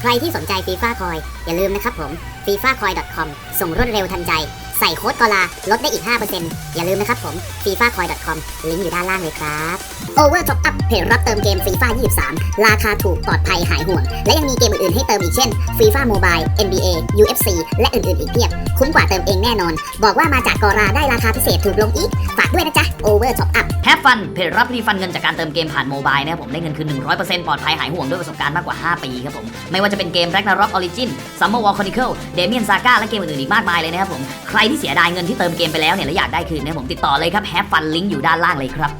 ใครที่สนใจฟีฟ่าคอยอย่าลืมนะครับผม f i f a c o i com ส่งรวดเร็วทันใจ ใส่โค้ดกอลาลดได้อีก 5%อย่าลืมนะครับผม fifacoin.com ลิงก์อยู่ด้านล่างเลยครับ Over Top Up เพจรับเติมเกมฟีฟ่า23 ราคาถูกปลอดภัยหายห่วง และยังมีเกมอื่นๆให้เติมอีกเช่น FIFA Mobile NBA UFC และอื่นๆอีกเพียบ คุ้มกว่าเติมเองแน่นอน บอกว่ามาจากกอราได้ราคาพิเศษถูกลงอีก ฝากด้วยนะจ๊ะ Over Top Up แฮปฟันเพจรับรีฟันเงินจากการเติมเกมผ่านโมบายนะครับผมได้เงินคืน100%ปลอดภัยหายห่วงด้วยประสบการณ์มากกว่า 5 ปีครับผมไม่ว่าจะเป็นเกม Ragnarok Origin Summer War Chronicle Damian Saga และเกมอื่นๆอีกมากมายเลยนะครับผมใครที่เสียดายเงินที่เติมเกมไปแล้วเนี่ยและอยากได้คืนเนะครับผมติดต่อเลยครับแฮปฟันลิงก์อยู่ด้านล่างเลยครับ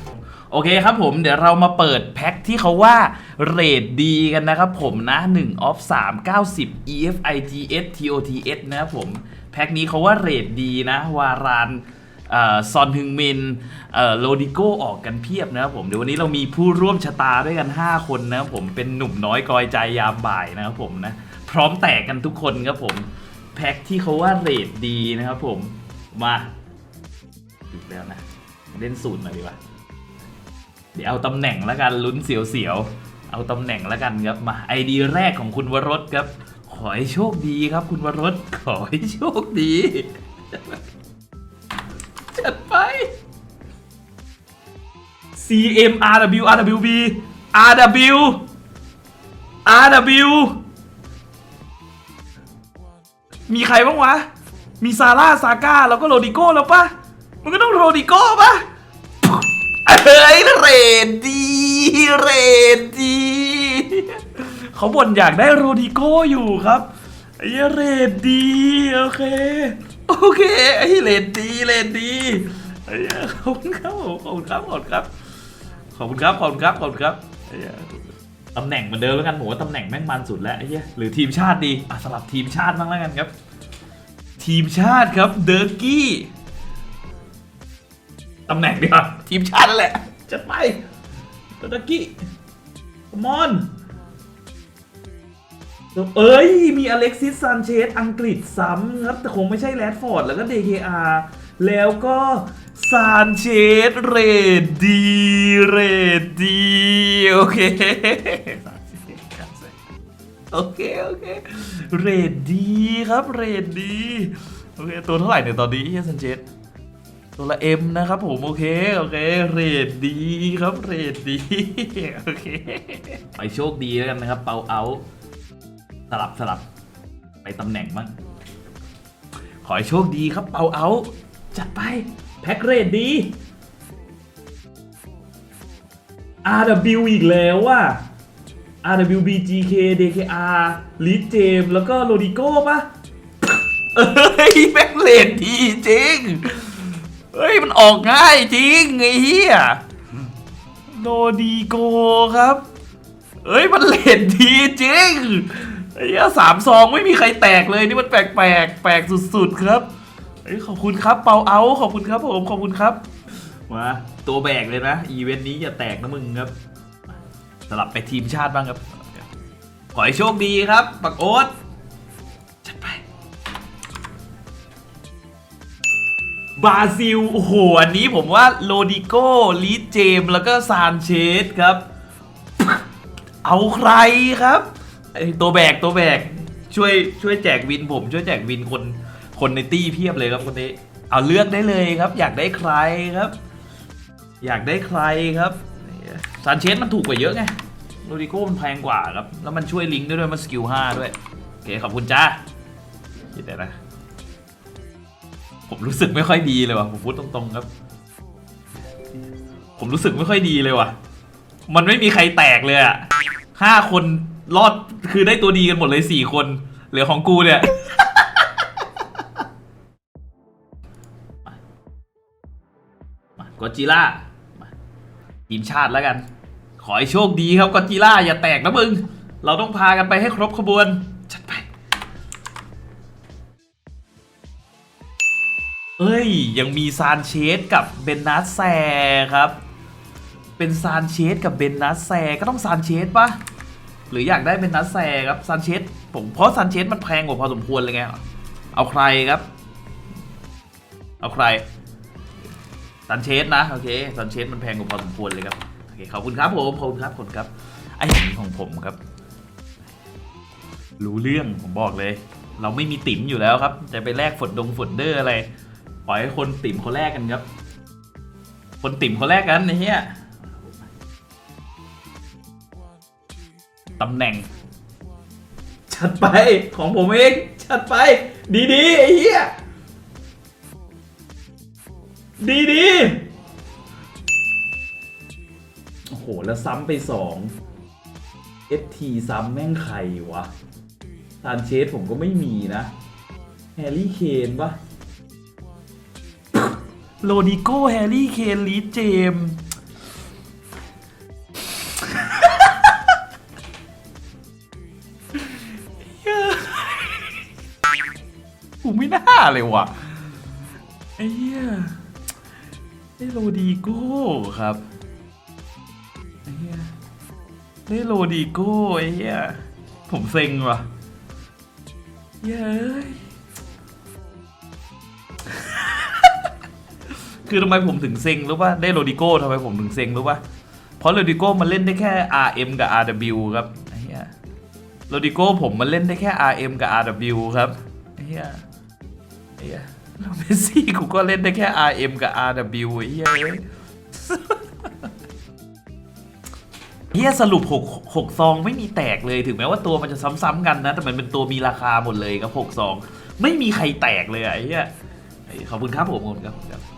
โอเคครับผมเดี๋ยวเรามาเปิดแพ็คที่เขาว่าเรทดีกันนะครับผมนะ1 off 3 90 EFIGS TOTS นะครับผม แพ็คนี้เขาว่าเรทดีนะ วารานอ่อซอนฮึงมินอ่อโลดิโก้ออกกันเพียบนะครับผม เดี๋ยววันนี้เรามีผู้ร่วมชะตาด้วยกัน 5 คนนะครับผมเป็นหนุ่มน้อยกอยใจยามบ่ายนะครับผมนะ พร้อมแตกกันทุกคนครับผม แพ็คที่เขาว่าเรทดีนะครับผม มาอีกแล้วนะ เล่นสูตรหน่อยดีกว่า เดี๋ยวเอาตำแหน่งแล้วกันลุ้นเสียวๆ เอาตำแหน่งแล้วกันครับมาไอดีแรกของคุณวรสครับ ขอให้โชคดีครับ คุณวรสขอให้โชคดีจัดไป CM RW RWB RW RW มีใครบ้างวะ มีซาร่าซาก้าแล้วก็โรดิโก้แล้วปะมันก็ต้องโรดิโก้ปะเฮ้ยเรดดีเรดดีเขาบ่นอยากได้โรดิโก้อยู่ครับไอ้เรดดีโอเคโอเคไอ้เรดดีเรดดีไอ้ขอบคุณครับขอบคุณครับขอบคุณครับขอบคุณครับขอบคุณครับไอ้ ตำแหน่งเหมือนเดิมแล้วกันผมว่าตำแหน่งแม่งมันสุดแล้วไอ้เหี้ยหรือทีมชาติดีอะสลับทีมชาติบ้างแล้วกันครับ ทีมชาติครับเดอร์กี้ตำแหน่งดีกว่าทีมชาตินั่นแหละจะไปตะกี้มอนเอ้ย มีอเล็กซิสซานเชสอังกฤษซ้ำครับ แต่คงไม่ใช่แรดฟอร์ด แล้วก็ DKR แล้วก็ซานเชสเรดดี เรดดี โอเค โอเคโอเคเรดดีครับเรดดีโอเคตัวเท่าไหร่เนี่ยตอนนี้เฮียซันเชสตัวละเอ็มนะครับผมโอเคโอเคเรทดีครับเรทดีโอเคไปโชคดีแล้วกันนะครับ เปาเอาสลับสลับไปตำแหน่งบ้างขอให้โชคดีครับเปาเอาจัดไปแพ็คเรทดี RW อีกแล้วว่ะ RWB GK DKR ลิเจมแล้วก็โรดิโก้ปะเอ้ยแพ็คเรทดีจริง เฮ้ย มันออกง่ายจริงไอ้เหี้ยโนดีโกครับ เอ้ย มันเลดดีจริงไอ้เหี้ยสามซองไม่มีใครแตกเลยนี่มันแปลกแปลกๆแปลกสุดๆครับเอ้ยขอบคุณครับเปาเอาขอบคุณครับผมขอบคุณครับมาตัวแบกเลยนะ อีเวนต์นี้อย่าแตกนะมึงครับมา สลับไปทีมชาติบ้างครับ ขอให้โชคดีครับ ปักโอ๊ตจัดไป บราซิล โอ้โห อันนี้ผมว่าโลดิโก้ ลีเจม แล้วก็ซานเชสครับ เอาใครครับไอตัวแบกตัวแบกช่วยช่วยแจกวินผม ช่วยแจกวินคนคนในตี้เพียบเลยครับคนนี้ เอาเลือกได้เลยครับ อยากได้ใครครับ อยากได้ใครครับ ซานเชสมันถูกกว่าเยอะไงโรดิโก้มันแพงกว่าครับ แล้วมันช่วยลิงก์ด้วยด้วยมันสกิล5ด้วย โอเค ขอบคุณจ้าคิดแต่นะ ผมรู้สึกไม่ค่อยดีเลยว่ะ ผมพูดตรงๆครับ ผมรู้สึกไม่ค่อยดีเลยว่ะ มันไม่มีใครแตกเลยอะห้าคนรอดคือได้ตัวดีกันหมดเลยสี่คน เหลือของกูเนี่ยกอจิล่า ทีมชาติแล้วกัน ขอให้โชคดีครับกอจิล่าอย่าแตกนะมึง เราต้องพากันไปให้ครบขบวน จัดไป เอ้ย ยังมีซานเชสกับเบนนัสแซครับ เป็นซานเชสกับเบนนัสแซก็ต้องซานเชสปะหรืออยากได้เบนนัสแซครับซานเชสผมเพราะซานเชสมันแพงกว่าพอสมควรเลยไง เอาใครครับ เอาใคร ซานเชสนะ โอเคซานเชสมันแพงกว่าพอสมควรเลยครับ โอเค ขอบคุณครับผม ขอบคุณครับคุณครับ ไอ้ของผมครับ รู้เรื่องผมบอกเลย เราไม่มีติ๋มอยู่แล้วครับ จะไปแลกฝดดงฝดเดอร์อะไร ปล่อยให้คนติ๋มเขาแลกกันครับ คนติ๋มเขาแลกกันไอ้เหี้ยตำแหน่ง ชัดไปของผมเอง ชัดไป ดีๆไอ้เหี้ย ดีๆโอ้โห แล้วซ้ำไปสอง FT ซ้ำแม่งใครวะซานเชสผมก็ไม่มีนะ แฮร์รี่เคนปะโรดิโก้แฮร์รี่เคนลีดเจม กูไม่น่าเลยว่ะไอ้เหี้ย ได้โรดิโก้ครับไอ้เหี้ยได้โรดิโก้ไอ้เหี้ยผมเซ็งว่ะเย้ยคือทำไมผมถึงเซ็งรู้ป่ะได้โรดิโก้ทำไมผมถึงเซ็งรู้ป่ะเพราะโรดิโก้มันเล่นได้แค่ RM กับ RW ครับไอ้เหี้ยโรดิโก้ผมมันเล่นได้แค่ RM กับ RW ครับไอ้เหี้ยไอ้เหี้ย เมสซี่กูก็เล่นได้แค่ RM กับ RW ไอ้เฮียเอ้ยเฮียสรุป6 6ซองไม่มีแตกเลยถึงแม้ว่าตัวมันจะซ้ำๆกันนะ แต่มันเป็นตัวมีราคาหมดเลยครับ6ซอง ไม่มีใครแตกเลยอะไอ้เฮียขอบคุณครับผมขอบคุณครับขอบคุณครับขอบคุณครับ